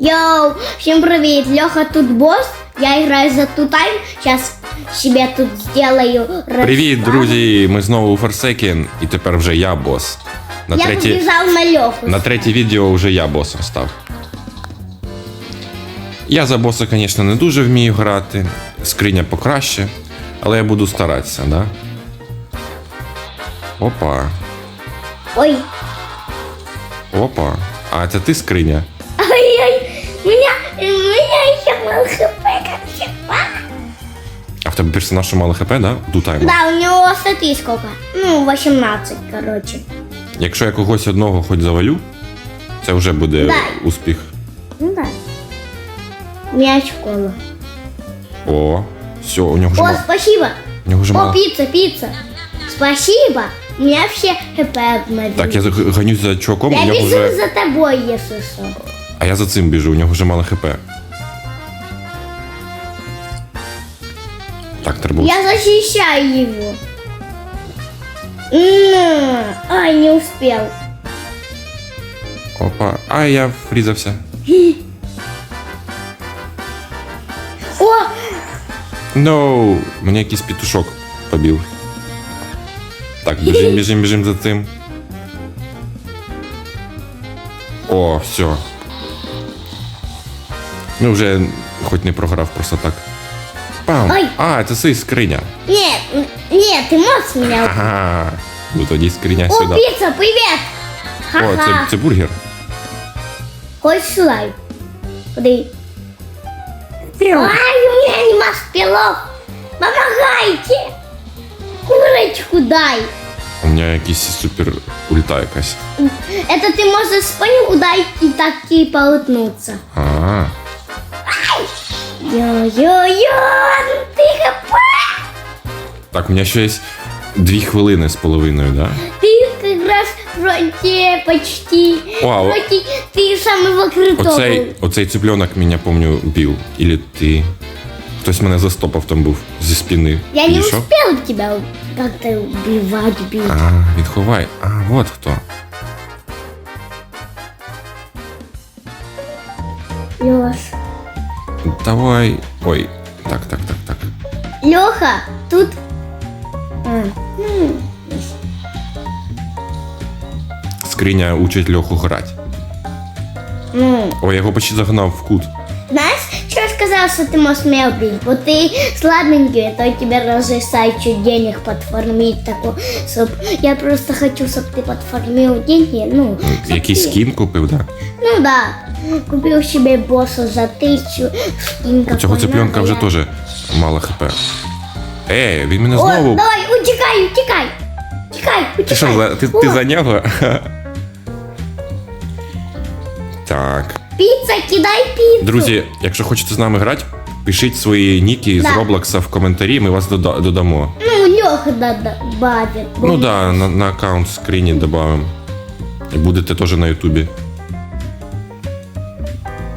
Йоу, всем привет, Леха тут босс, я играю за тутайм, сейчас себе тут сделаю Привіт, друзі! Ми знову у Forsaken, і тепер вже я бос. На Я третє, побежал на Леху. на третє відео вже я босом став. Я за боса, звісно, не дуже вмію грати. Скриня покраще, але я буду старатися, да? Опа, Ой, опа. А це ти скриня? ай-яй, у меня, у еще мало хп, как всегда. А в тебе персонаж що мало хп, да? Дутайм. Да, у него статьи сколько? Ну, 18, короче. Якщо я когось одного хоч завалю, це вже буде Да. успіх. Ну да. У меня школа. О, все, у нього вже О, мало. спасибо. У нього вже О, мало. пицца, пицца. Спасибо. У меня все хп обновилось. Так, я г- ганюсь за чуваком, у Я нього бежу вже. за тобой, если что. А я за цим біжу, у нього вже мало хп. Так, треба. Я защищаю его. На. Ай, не успел. Опа. А, я врізався. О, Ноу! Мене якийсь петушок побив. Так, біжим, біжим, біжим за цим. О, все. Ну, вже хоч не програв просто так. Пам! А, это це скриня. нет, ты ти меня. мене. Ага. Ну тоді скриня сюди. О, піца, привіт! О, це, це бургер. Хоч сюди. Ходи. Ай, у мене нема шпілок. Помагайте! Курочку дай. У мене якийсь супер ульта якась. Это ти можеш спину ударити и так і полотнутися. А, -а, -а. Йо-йо-йо, ты хп. так, у мене ще є дві хвилини з половиною, да? Ты как раз вроде почти. Вау. Вроде ты самый крутой. Оцей, оцей цыпленок мене, помню, бив. Ілі ти. Хтось мене застопав там був зі спини. Я не Підійшов? успел тебя как-то убивать, бить. А, він ховай. А, от хто. Леш. Давай. Ой. Так, так, так, так. Леха, тут... А, ну, Скриня учить Льоху грати. ну, Ой, я його почти загнав в кут. знаешь, что я сказал, что ты можешь меня убить? Вот ты слабенький, то тебе разрешаю чуть денег подформить такой, чтоб... Я просто хочу, чтобы ты подформил деньги, ну... чтоб Якийсь ты- скін купив, да? Ну да, купил себе босса за тысячу, скин У цього какой цыпленка вже я- теж мало хп. Е, він мене О, знову. давай, утекай! Утекай, утекай! Ти що, за- ти, ти за нього? Так. Пицца, кидай пиццу! Друзі, якщо хочете з нами грати, пишіть свої ніки Да. з Роблокса в коментарі, ми вас дода- додамо. Ну, Леха добавит. Ну так, да, на, на аккаунт скрині додамо. І будете теж на Ютубі.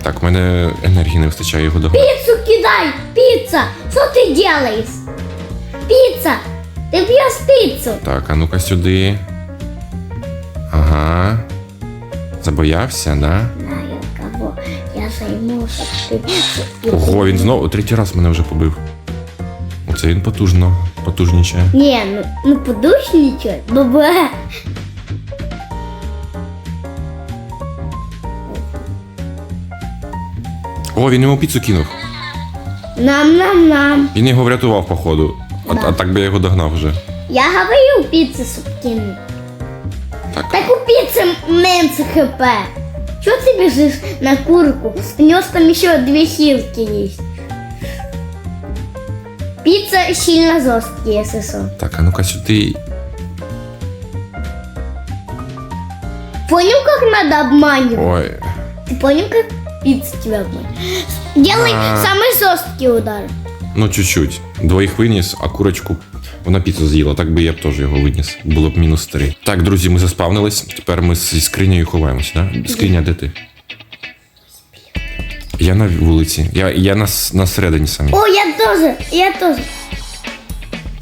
Так, в мене енергії не вистачає його догнати. Пиццу кидай! Пицца! Что ты делаешь? Пицца! Ты бьешь пиццу! Так, а ну-ка сюди. Ага. Забоявся, да? Знаю кого. Я займу, щоб. Ого, він знову третій раз мене вже побив. Оце він потужно, потужнічає. Не, ну, ну подушничай, бабе. О, він йому піцу кинув. Нам-нам-нам. Він його врятував, походу. А, Да. а так би я його догнав вже. Я говорю пиццу, чтоб кинуть. Так. Так у пиццы меньше хп. Чего ты бежишь на курку? У него там еще две хилки есть. Пицца сильно жесткие, если что. Так, а ну-ка сюди. Понял, как надо обманывать? Ой. Ты понял, как пицца тебя? Делай А. самый жесткий удар. Ну, чуть-чуть. Двоїх виніс, а курочку вона піцу з'їла. Так би я б теж його виніс. Було б мінус три. Так, друзі, ми заспавнились. Тепер ми зі скринею ховаємось, да? Скриня, де ти? Я на вулиці. Я, я на, с- на середині самі. О, я тоже, я тоже.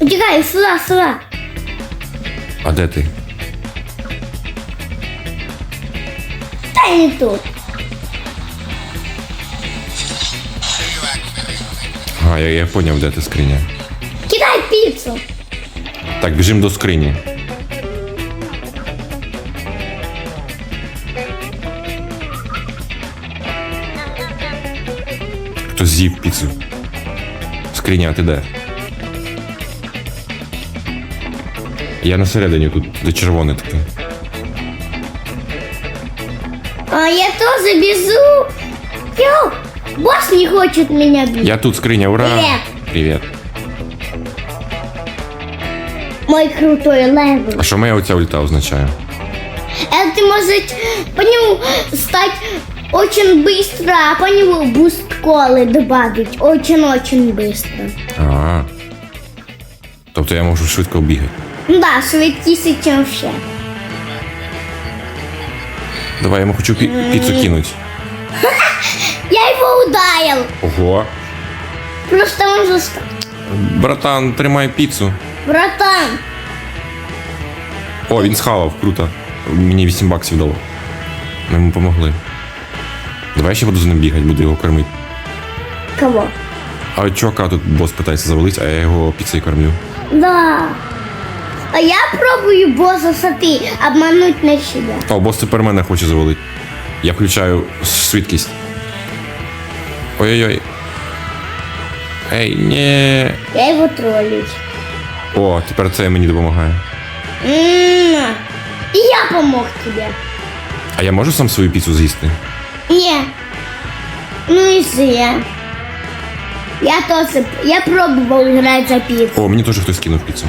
Утекай, сюда, сюда. А де ти? Да не тут. Ага, я, я поняв, де ти скриня. Кидай пиццу. Так, біжимо до скрині. Хтось з'їв піцу. Скриня, ти де? Я на середині тут, де червоне таке. А я тоже безу. Йоу, босс не хочет меня бить. Я тут скриня, ура! Привет. Привіт. Мой крутой левел. А що моя оця ульта означає? Это ты может по нему стать очень быстро, а по нему буст колы добавить. Очень-очень быстро. А. Тобто я можу швидко бігати. Ну Да, швидкіше, чем все. Давай, я йому хочу пі- піцу кинуть. Я его ударил. Ого. Просто он заста... Братан, тримай піцу. Братан, О, він схавав, круто. Мені 8 баксів дало. Ми йому помогли. Давай ще буду за ним бігати, буду його кормити. кого? А чувака тут бос питається завалить, а я його піцею кормлю. Да. А я пробую босса сати обмануть на себя. О, бос тепер мене хоче завалити. Я включаю швидкість. Ой-ой-ой. Ей, ні. Я его троллить. О, тепер це мені допомагає. М, И я помог тебе. А я можу сам свою піцу з'їсти? Не. Ну и зря. Я тоже, я пробовал играть за пиццу. О, мені теж хтось кинув піцу.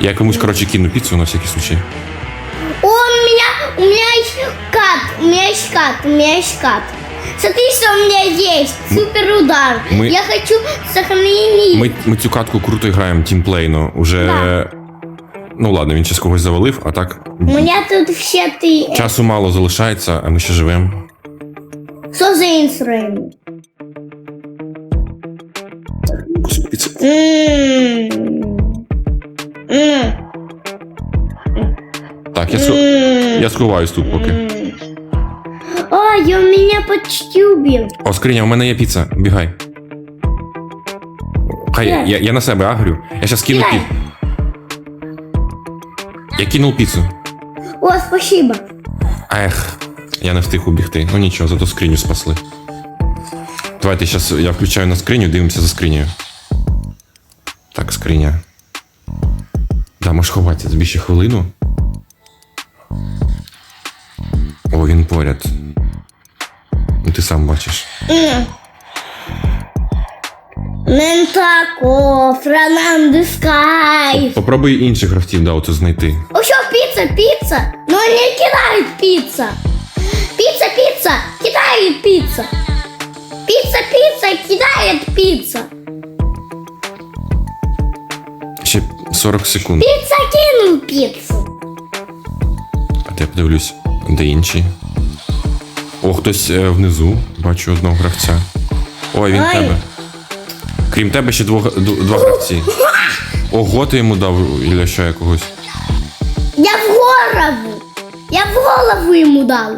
Я комусь, коротше, кину піцу на всякий случай. О, у меня, у меня есть кат, у меня есть кат, у меня есть кат. Смотри, что у меня есть. Супер удар. Мы- Я хочу сохранить. Ми, ми цю катку круто граємо тімплейно. Уже. Да. Ну ладно, він ще когось завалив, а так. У меня тут все ты. Часу мало залишається, а ми ще живемо. Что за инструмент? Кусок піци. М. М. Так, я, схо... Я сховаюсь тут поки. Ой, он меня почти убил. О, скриня, у мене є піца. Бігай. Хай, Де? я, я на себе агрю. Я зараз кину піцу. Я кинув піцу. О, спасибо. Ех, я не встиг убігти. Ну нічого, зато скриню спасли. Давайте зараз я включаю на скриню, дивимося за скринею. Так, скриня. Да, можеш ховатися тобі ще хвилину. О, він поряд. Ну ти сам бачиш. Ментако, Франанды Скай. Попробуй інших гравців, да, оце знайти. О, что, пицца, пицца? Но не кидает пицца. Пицца, пицца, кидает пицца. Пицца, пицца, кидает пицца. Ще 40 секунд. Пицца кинул пиццу. А я подивлюсь, де інші. О, хтось е, внизу. Бачу одного гравця. Ой, він Ой. тебе. Крім тебе ще двох, два гравці. Ого, ти йому дав Ілля ще якогось. Я в голову. Я в голову ему дал.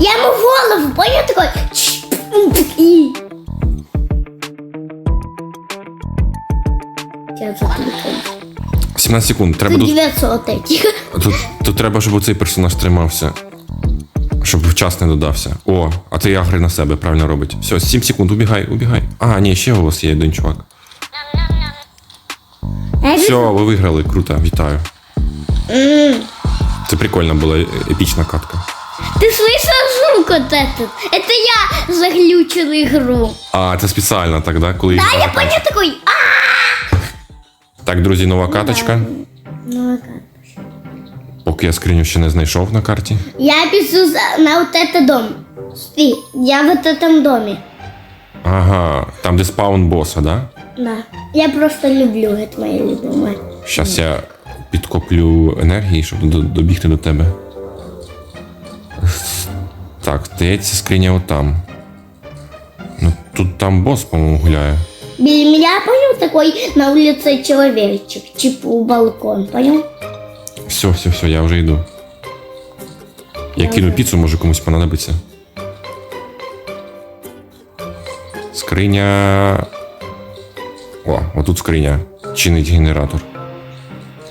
Я ему в голову, понял, такой... Я закликаю. 17 секунд. Треба Тут тут, 900 этих. тут, тут треба, щоб цей персонаж тримався. Щоб вчас не додався. О, а ти агри на себе правильно робить. Все, 7 секунд, убігай, убігай. А, ні, ще у вас є один чувак. Все, ви виграли, круто, вітаю. Це прикольна була е- епічна катка. Ты слышал звук вот этот? Это я заглючил игру. А, це спеціально так, да? Коли Да, ігра я закінчиться. понял такой. А! Так, друзі, нова каточка. Ну, а как? Поки я скриню ще не знайшов на карті. Я пишу за- на вот этот дом. Смотри, я в вот этом доме. Ага, там де спаун боса, да? Да. Я просто люблю, это моя любимая. Щас я підкоплю енергії, щоб до- добігти до тебе. Так, здається, скриня отам. Ну, тут там бос, по-моєму, гуляє. меня, понял, такой на улице человечек, типа балкон, понял? Все, все, все, я уже иду. Я кину піцу, може комусь понадобиться. Скриня. О, отут скриня. Чинить генератор.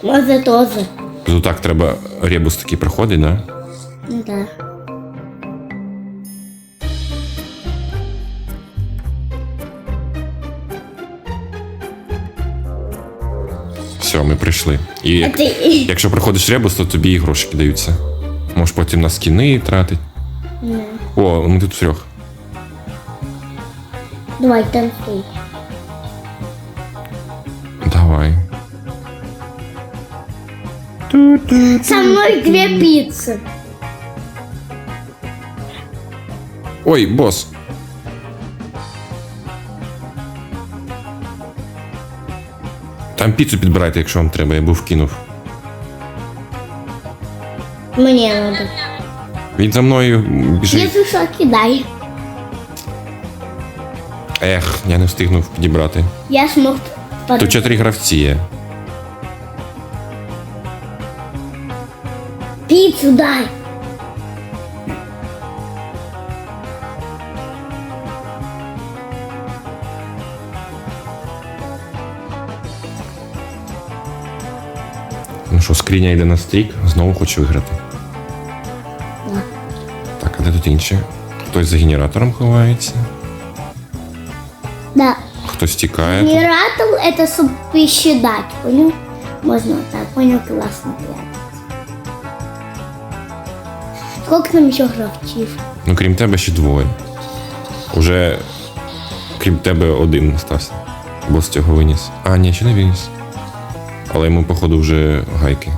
Може, тоже. Тут так треба ребус такий проходить, да? Ну да. Все, ми прийшли. І як, ти... якщо приходиш ребус, то тобі і грошики даються. Можеш потім на скіни тратити. Не. О, ми тут трьох. Давай танцуй. Давай. Со мной две пиццы. Ой, бос. Там піцу підбирайте, якщо вам треба, я був кинув. Мне надо. Він за мною біжить. Если что, кидай. Ех, я не встигнув підібрати. Я смог. Тут чотири гравці є. пиццу дай. Ну що, скриня йде на стрік, знову хоче виграти. Да. Так, а де тут інші? Хтось за генератором ховається, Да. хтось тікає. тут. Генератор это чтобы посчитать, понял? Можно вот так, понял? Классно прятаться. Сколько нам еще гравців? Ну, крім тебе ще двоє. Уже крім тебе один стався. Бос цього виніс. А, ні, ще не виніс. Але йому, походу, вже гайки.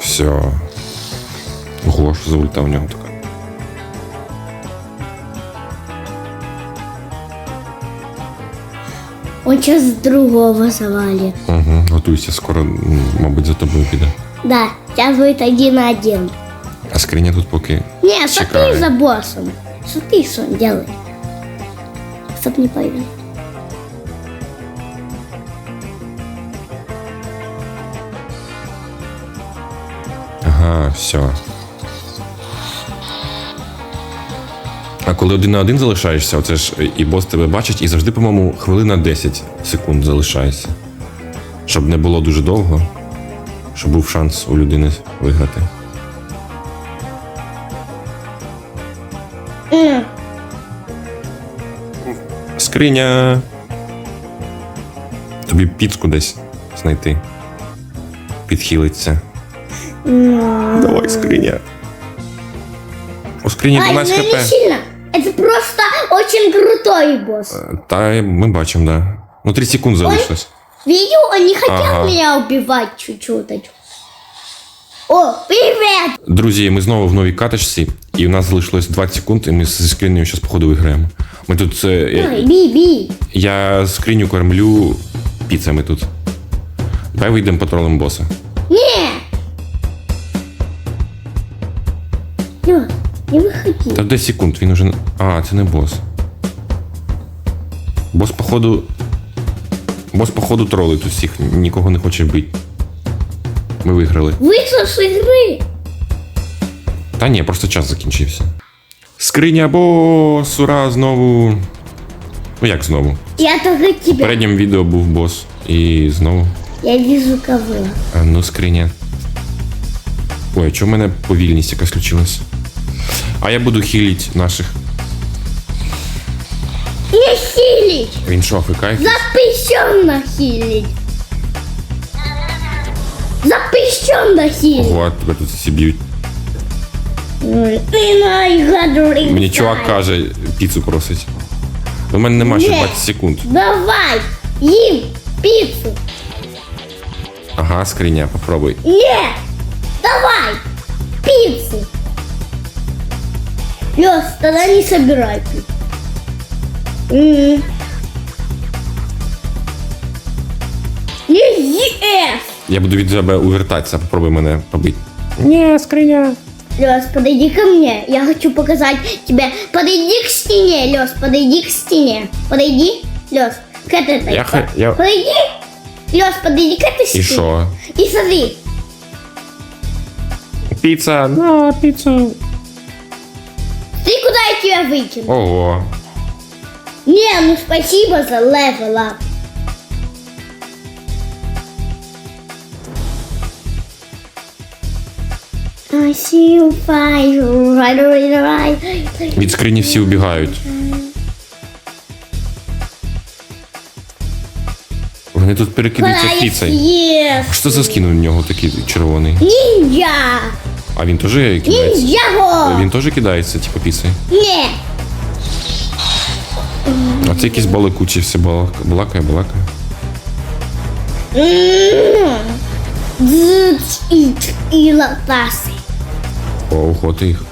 Все. Ого, що за ульта в нього така. Он сейчас другого завалит. Угу, готуйся, скоро, мабуть, за тобою піде. Да, сейчас будет один на один. А скриня тут поки. Не, смотри Чекай. за боссом. Что он делает. Чтоб не поверил. Ага, все. А коли один на один залишаєшся, оце ж і бос тебе бачить, і завжди, по-моєму, хвилина 10 секунд залишається. Щоб не було дуже довго, щоб був шанс у людини виграти. Скриня. Тобі піцку десь знайти. Підхилиться. Давай, скриня. У скрині Ай, 12 ну не хп. сильно. Это просто очень крутой босс. Та ми бачимо, да. Ну, 3 секунд залишилось. Видел, он не хотел Ага. меня убивать чуть-чуть. О, привет! Друзі, ми знову в новій каточці, і у нас залишилось 20 секунд, і ми зі скринею зараз, походу, виграємо. Ми тут. е, я- Ой, би-би. Я скриню кормлю піцами тут. Давай вийдемо патролем боса. Не! Лё, не выходи. Та 10 секунд, він уже. А, це не бос. Бос, походу. Бос, походу, тролить тут всіх, нікого не хоче бити. Ми виграли. Вышел с игры. Та ні, просто час закінчився. Скриня бос! Ура! Знову. Ну як знову? Я только В тебя. передньому відео був бос. І знову. Я вижу кого. А ну, скриня. Ой, а чому в мене повільність якась включилась? А я буду хіліть наших. Не хилить. Він що, фикає? Запрещенно хилить. Запрещенно хилить. Ого, тебе тут всі б'ють. Ой, Ты наиграл. Мені чувак каже, піцу просить. У мене нема ще Ні. 20 секунд. Давай, им пиццу. Ага, скриня, попробуй. Не, давай, пиццу. Лёс, тогда не собирай пиццу. Не ешь. Я буду від тебе увертатися, попробуй мене побити. Лёс, подойди ко мне. Я хочу показать тебе. Подойди к стене, Лёс, подойди к стене. Подойди, Лёс, к этой. Я ха- я- Подойди. Лёс, подойди к этой стене. І що? И смотри. піца, на піцу. Ты куда я тебя выкину? Ого. Не, ну спасибо за левел ап. Від скрині всі убігають. Вони тут перекидаються піцею. Що за скін у нього такий червоний? Ніндзя! А він теж кидається? Ніндзяго! Він теж кидається, типу, піцею. Ні. А це якісь балакучі все балак- балакає, балакає. І т- і латаси. Охоти їх.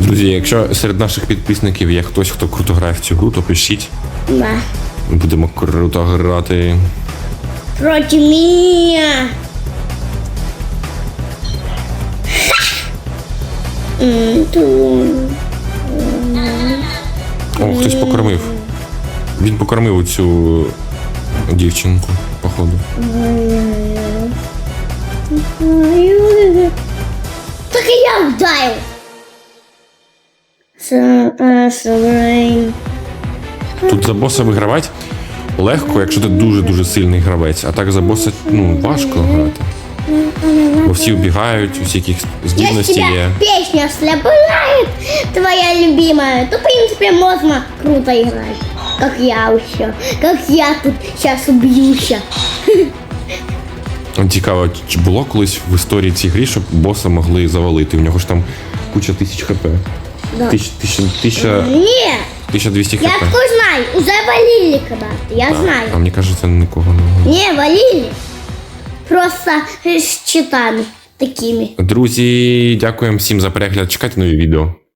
Друзі, якщо серед наших підписників є хтось, хто круто грає в цю гру, то пишіть. Да. Ми будемо круто грати. Проти меня. М, ту. О, хтось покормив. Він покормив оцю дівчинку, походу. Так і я вдарив. So rain. Тут за боса вигравати легко, якщо ти дуже-дуже сильний гравець, а так за боса ну, важко грати. Бо всі вбігають, усі Если здібності є. песня слабляет, твоя любимая, то, в принципе, можно круто играть. Как я еще. Как я тут сейчас убьюся. Цікаво, чи було колись в історії цій грі, щоб боса могли завалити? У нього ж там куча тисяч хп. Да. Тисяч, тисяч, тисяча, Нет, 1200 я хп. такой знаю. Уже валили когда-то, я А знаю. мені кажеться, нікого не було. Не, валили. Просто з читами такими. Друзі, дякуємо всім за перегляд. Чекайте нові відео.